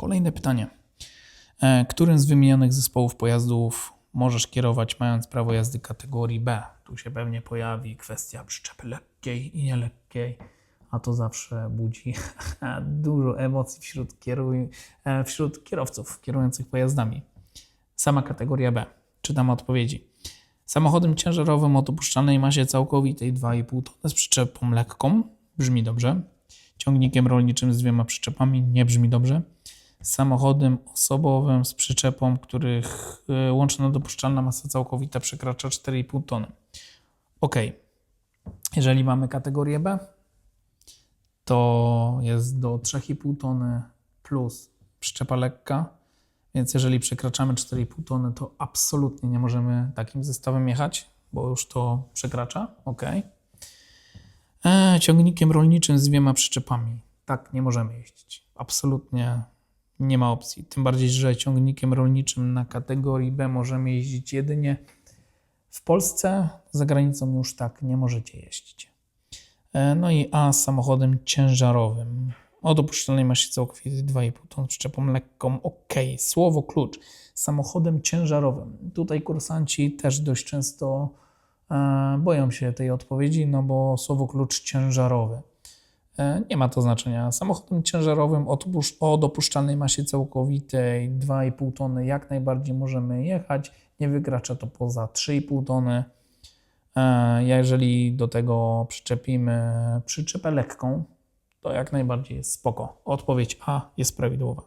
Kolejne pytanie. E, Którym z wymienionych zespołów pojazdów możesz kierować mając prawo jazdy kategorii B? Tu się pewnie pojawi kwestia przyczepy lekkiej i nielekkiej, a to zawsze budzi dużo emocji wśród, kieruj, e, wśród kierowców kierujących pojazdami. Sama kategoria B. Czytam odpowiedzi. Samochodem ciężarowym o dopuszczalnej masie całkowitej 2,5 tony z przyczepą lekką. Brzmi dobrze. Ciągnikiem rolniczym z dwiema przyczepami. Nie brzmi dobrze. Samochodem osobowym z przyczepą, których y, łączna dopuszczalna masa całkowita przekracza 4,5 tony. Ok. Jeżeli mamy kategorię B, to jest do 3,5 tony plus przyczepa lekka. Więc jeżeli przekraczamy 4,5 tony, to absolutnie nie możemy takim zestawem jechać, bo już to przekracza. Ok. E, ciągnikiem rolniczym z dwiema przyczepami. Tak, nie możemy jeździć. Absolutnie nie ma opcji. Tym bardziej, że ciągnikiem rolniczym na kategorii B możemy jeździć jedynie w Polsce. Za granicą już tak nie możecie jeździć. E, No i A samochodem ciężarowym o dopuszczalnej masie całkowitej 2,5 ton przyczepą lekką. Ok, słowo klucz. Samochodem ciężarowym. Tutaj kursanci też dość często e, boją się tej odpowiedzi, no bo słowo klucz ciężarowy. E, Nie ma to znaczenia. Samochodem ciężarowym o, dopusz- o dopuszczalnej masie całkowitej 2,5 tony jak najbardziej możemy jechać. Nie wykracza to poza 3,5 tony. E, Jeżeli do tego przyczepimy przyczepę lekką, to jak najbardziej jest spoko. Odpowiedź A jest prawidłowa.